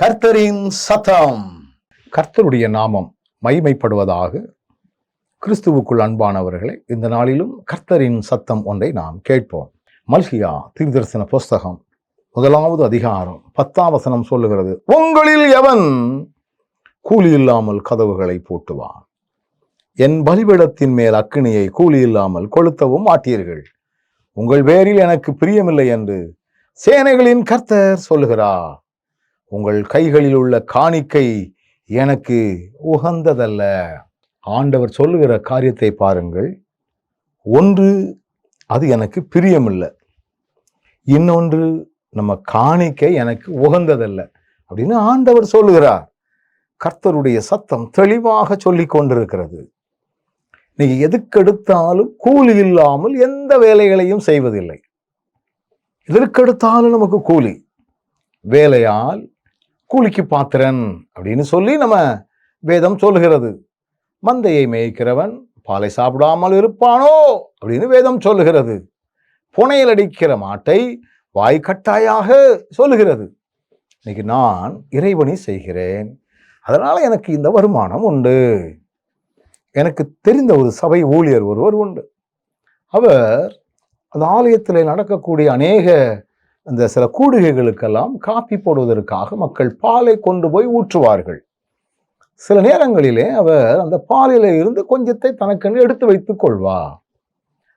கர்த்தரின் சத்தம். கர்த்தருடைய நாமம் மைமைப்படுவதாக கிறிஸ்துவுக்குள் அன்பானவர்களே இந்த நாளிலும் கர்த்தரின் சத்தம் ஒன்றை நாம் கேட்போம். மல்கியா தீர்தரிசன புஸ்தகம் முதலாவது அதிகாரம் பத்தாம் வசனம் சொல்லுகிறது உங்களில் எவன் கூலி இல்லாமல் கதவுகளை பூட்டுவான்? என் பலிபிடத்தின் மேல் அக்கினியை கூலி இல்லாமல் கொளுத்தவும் மாட்டீர்கள். உங்கள் பேரில் எனக்கு பிரியமில்லை என்று சேனைகளின் கர்த்தர் சொல்லுகிறார். உங்கள் கைகளில் உள்ள காணிக்கை எனக்கு உகந்ததல்ல. ஆண்டவர் சொல்லுகிற காரியத்தை பாருங்கள். ஒன்று அது எனக்கு பிரியமில்லை. இன்னொன்று நம்ம காணிக்கை எனக்கு உகந்ததல்ல அப்படின்னு ஆண்டவர் சொல்லுகிறார். கர்த்தருடைய சத்தம் தெளிவாக சொல்லி கொண்டிருக்கிறது. நீங்கள் எதுக்கெடுத்தாலும் கூலி இல்லாமல் எந்த வேலைகளையும் செய்வதில்லை. எதற்கெடுத்தாலும் நமக்கு கூலி. வேலையால் கூலிக்கு பாத்திரன் அப்படின்னு சொல்லி நம்ம வேதம் சொல்லுகிறது. மந்தையை மேய்க்கிறவன் பாலை சாப்பிடாமல் இருப்பானோ அப்படின்னு வேதம் சொல்லுகிறது. புனையல் அடிக்கிற மாட்டை வாய்க்கட்டாயாக சொல்லுகிறது. இன்னைக்கு நான் இறைவனை செய்கிறேன். அதனால் எனக்கு இந்த வருமானம் உண்டு. எனக்கு தெரிந்த ஒரு சபை ஊழியர் ஒருவர் உண்டு. அவர் அந்த ஆலயத்தில் நடக்கக்கூடிய அநேக அந்த சில கூடுகைகளுக்கெல்லாம் காப்பி போடுவதற்காக மக்கள் பாலை கொண்டு போய் ஊற்றுவார்கள். சில நேரங்களிலே அவர் அந்த பாலில இருந்து கொஞ்சத்தை தனக்கென்று எடுத்து வைத்துக் கொள்வா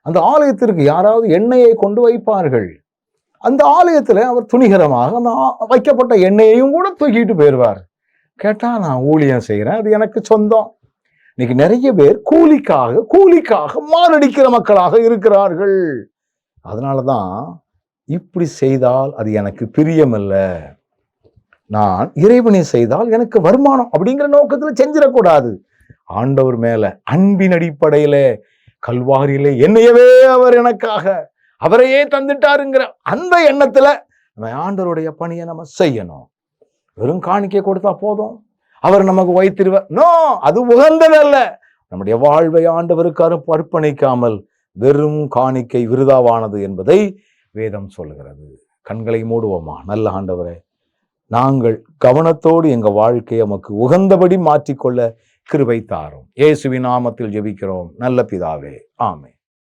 அந்த ஆலயத்திற்கு யாராவது எண்ணெயை கொண்டு வைப்பார்கள். அந்த ஆலயத்தில் அவர் துணிகரமாக அந்த வைக்கப்பட்ட எண்ணெயையும் கூட தூக்கிட்டு போயிடுவார். கேட்டா நான் ஊழியம் செய்கிறேன் அது எனக்கு சொந்தம். இன்னைக்கு நிறைய பேர் கூலிக்காக கூலிக்காக மாரடிக்கிற மக்களாக இருக்கிறார்கள். அதனால தான் இப்படி செய்தால் அது எனக்கு பிரியமல்ல. நான் இறைவனை செய்தால் எனக்கு வருமானம் அப்படிங்கிற நோக்கத்தில் செஞ்சிடக்கூடாது. ஆண்டவர் மேல அன்பின் அடிப்படையில கல்வாரியிலே என்னையவே அவர் எனக்காக அவரையே தந்துட்டாருங்கிற அந்த எண்ணத்துல நம்ம ஆண்டவருடைய பணியை நம்ம செய்யணும். வெறும் காணிக்கை கொடுத்தா போதும். அவர் நமக்கு வைத்திருவார் நோ அது உகந்ததல்ல. நம்முடைய வாழ்வை ஆண்டவருக்கு அர்ப்பணிக்காமல் வெறும் காணிக்கை விருதாவானது என்பதை வேதம் சொல்லுகிறது. கண்களை மூடுவோமா? நல்ல ஆண்டவரே நாங்கள் கவனத்தோடு எங்கள் வாழ்க்கையை நமக்கு உகந்தபடி மாற்றிக்கொள்ள கிருபை தாரும். இயேசுவின் நாமத்தில் ஜெபிக்கிறோம். நல்ல பிதாவே ஆமே